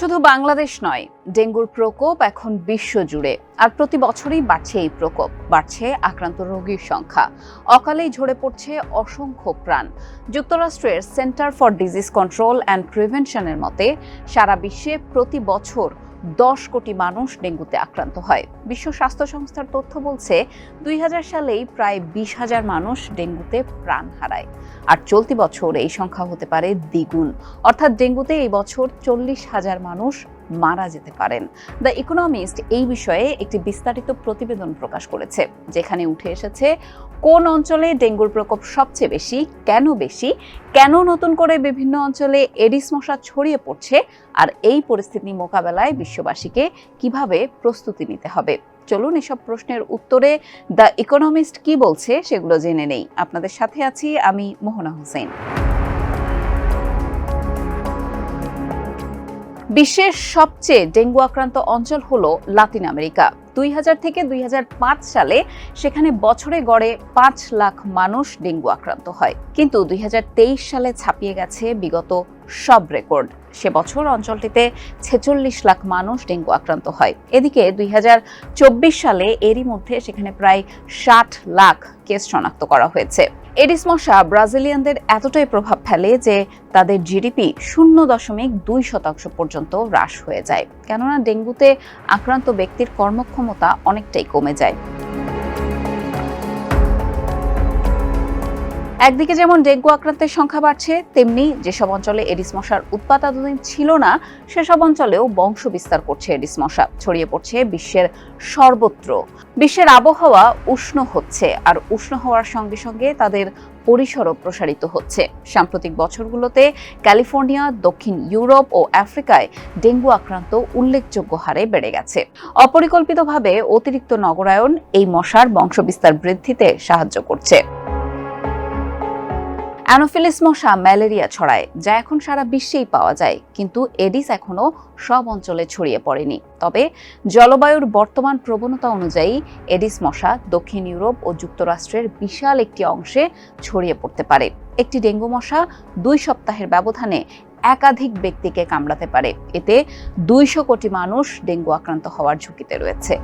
শুধু বাংলাদেশ নয়, ডেঙ্গুর প্রকোপ এখন বিশ্বজুড়ে। আর প্রতি বছরই বাড়ছে এই প্রকোপ, বাড়ছে আক্রান্ত রোগীর সংখ্যা। অকালেই ঝরে পড়ছে অসংখ্য প্রাণ। যুক্তরাষ্ট্রের Center for Disease Control and প্রিভেনশনের মতে, সারা বিশ্বে প্রতি বছর দশ কোটি মানুষ ডেঙ্গুতে আক্রান্ত হয়। বিশ্ব স্বাস্থ্য সংস্থার তথ্য বলছে, দুই হাজার সালেই প্রায় বিশ হাজার মানুষ ডেঙ্গুতে প্রাণ হারায়। আর চলতি বছর এই সংখ্যা হতে পারে দ্বিগুণ। অর্থাৎ ডেঙ্গুতে এই বছর চল্লিশ হাজার মানুষ মারা যেতে পারেন। দ্য ইকোনমিস্ট এই বিষয়ে একটি বিস্তারিত প্রতিবেদন প্রকাশ করেছে, যেখানে উঠে এসেছে, কোন অঞ্চলে ডেঙ্গুর প্রকোপ সবচেয়ে বেশি, কেন বেশি, কেন নতুন করে বিভিন্ন অঞ্চলে এডিস মশা ছড়িয়ে পড়ছে, আর এই পরিস্থিতি মোকাবেলায় বিশ্ববাসীকে কীভাবে প্রস্তুতি নিতে হবে? চলুন এসব প্রশ্নের উত্তরে দ্য ইকোনমিস্ট কি বলছে সেগুলো জেনে নেই। আপনাদের সাথে আছি আমি মোহনা হোসেন। বিশ্বের সবচেয়ে ডেঙ্গু আক্রান্ত অঞ্চল হল লাতিন আমেরিকা। দুই হাজার থেকে দুই হাজার পাঁচ সালে সেখানে বছরে গড়ে পাঁচ লাখ মানুষ ডেঙ্গু আক্রান্ত হয়। কিন্তু দুই হাজার তেইশ সালে ছাপিয়ে গেছে বিগত সব রেকর্ড। সে বছর অঞ্চলটিতে ছেচল্লিশ লাখ মানুষ ডেঙ্গু আক্রান্ত হয়। এদিকে দুই হাজার চব্বিশ সালে এরই মধ্যে সেখানে প্রায় ষাট লাখ কেস শনাক্ত করা হয়েছে। এডিস মশা ব্রাজিলিয়ানদের এতটাই প্রভাব ফেলে যে তাদের জিডিপি শূন্য দশমিক দুই শতাংশ পর্যন্ত হ্রাস হয়ে যায়। কেননা ডেঙ্গুতে আক্রান্ত ব্যক্তির কর্মক্ষমতা অনেকটাই কমে যায়। একদিকে যেমন ডেঙ্গু আক্রান্তের সংখ্যা বাড়ছে, তেমনি যেসব অঞ্চলে এডিস মশার উৎপাত এতদিন ছিল না, সেসব অঞ্চলেও বংশ বিস্তার করছে এডিস মশা। ছড়িয়ে পড়ছে বিশ্বের সর্বত্র। বিশ্বের আবহাওয়া উষ্ণ হচ্ছে, আর উষ্ণ হওয়ার সঙ্গে সঙ্গে তাদের পরিসরও প্রসারিত হচ্ছে। সাম্প্রতিক বছরগুলোতে ক্যালিফোর্নিয়া, দক্ষিণ ইউরোপ ও আফ্রিকায় ডেঙ্গু আক্রান্ত উল্লেখযোগ্য হারে বেড়ে গেছে। অপরিকল্পিতভাবে অতিরিক্ত নগরায়ন এই মশার বংশবিস্তার বৃদ্ধিতে সাহায্য করছে। অ্যানোফিলিস মশা ম্যালেরিয়া ছড়ায়, যা এখন সারা বিশ্বেই পাওয়া যায়। কিন্তু এডিস এখনও সব অঞ্চলে ছড়িয়ে পড়েনি। তবে জলবায়ুর বর্তমান প্রবণতা অনুযায়ী এডিস মশা দক্ষিণ ইউরোপ ও যুক্তরাষ্ট্রের বিশাল একটি অংশে ছড়িয়ে পড়তে পারে। একটি ডেঙ্গু মশা দুই সপ্তাহের ব্যবধানে একাধিক ব্যক্তিকে কামড়াতে পারে। এতে দুইশো কোটি মানুষ ডেঙ্গু আক্রান্ত হওয়ার ঝুঁকিতে রয়েছে।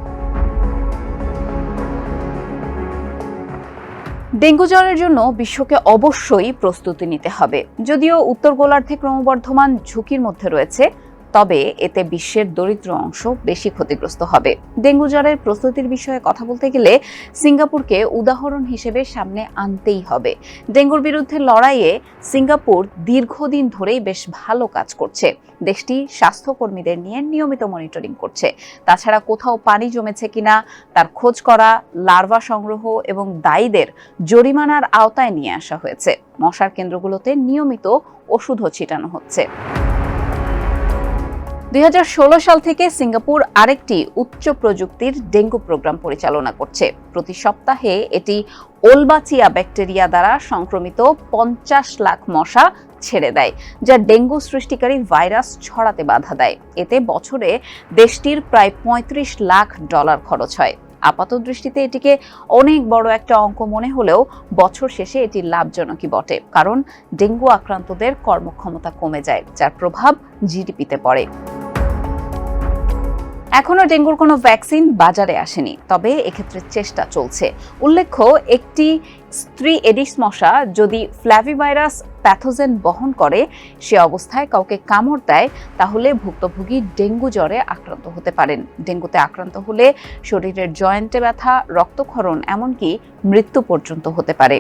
ডেঙ্গু জ্বরের জন্য বিশ্বকে অবশ্যই প্রস্তুতি নিতে হবে। যদিও উত্তর গোলার্ধে ক্রমবর্ধমান ঝুঁকির মধ্যে রয়েছে তবে এতে বিশ্বের দরিদ্র অংশ বেশি ক্ষতিগ্রস্ত হবে। ডেঙ্গু জ্বরের প্রস্তুতির বিষয়ে কথা বলতে গেলে সিঙ্গাপুরকে উদাহরণ হিসেবে সামনে আনতেই হবে। ডেঙ্গুর বিরুদ্ধে লড়াইয়ে সিঙ্গাপুর দীর্ঘদিন ধরেই বেশ ভালো কাজ করছে। দেশটি স্বাস্থ্যকর্মীদের নিয়ে নিয়মিত মনিটরিং করছে। তাছাড়া কোথাও পানি জমেছে কিনা, তার খোঁজ করা, লার্ভা সংগ্রহ এবং দায়ীদের জরিমানার আওতায় নিয়ে আসা হয়েছে। মশার কেন্দ্রগুলোতে নিয়মিত ওষুধও ছিটানো হচ্ছে। দুই হাজার ষোলো সাল থেকে সিঙ্গাপুর আরেকটি উচ্চ প্রযুক্তির ডেঙ্গু প্রোগ্রাম পরিচালনা করছে। প্রতি সপ্তাহে এটি ওলবাচিয়া ব্যাকটেরিয়া দ্বারা সংক্রমিত পঞ্চাশ লাখ মশা ছেড়ে দেয়, যা ডেঙ্গু সৃষ্টিকারী ভাইরাস ছড়াতে বাধা দেয়। এতে বছরে দেশটির প্রায় ৩৫ লাখ ডলার খরচ হয়। আপাত দৃষ্টিতে এটিকে অনেক বড় একটা অঙ্ক মনে হলেও বছর শেষে এটি লাভজনকই বটে, কারণ ডেঙ্গু আক্রান্তদের কর্মক্ষমতা কমে যায়, যার প্রভাব জিডিপিতে পড়ে। এখনও ডেঙ্গুর কোনো ভ্যাকসিন বাজারে আসেনি, তবে এক্ষেত্রে চেষ্টা চলছে। উল্লেখ্য, একটি স্ত্রী এডিস মশা যদি ফ্ল্যাভিভাইরাস প্যাথোজেন বহন করে, সে অবস্থায় কাউকে কামড় দেয়, তাহলে ভুক্তভোগী ডেঙ্গু জ্বরে আক্রান্ত হতে পারেন। ডেঙ্গুতে আক্রান্ত হলে শরীরের জয়েন্টে ব্যথা, রক্তক্ষরণ, এমনকি মৃত্যু পর্যন্ত হতে পারে।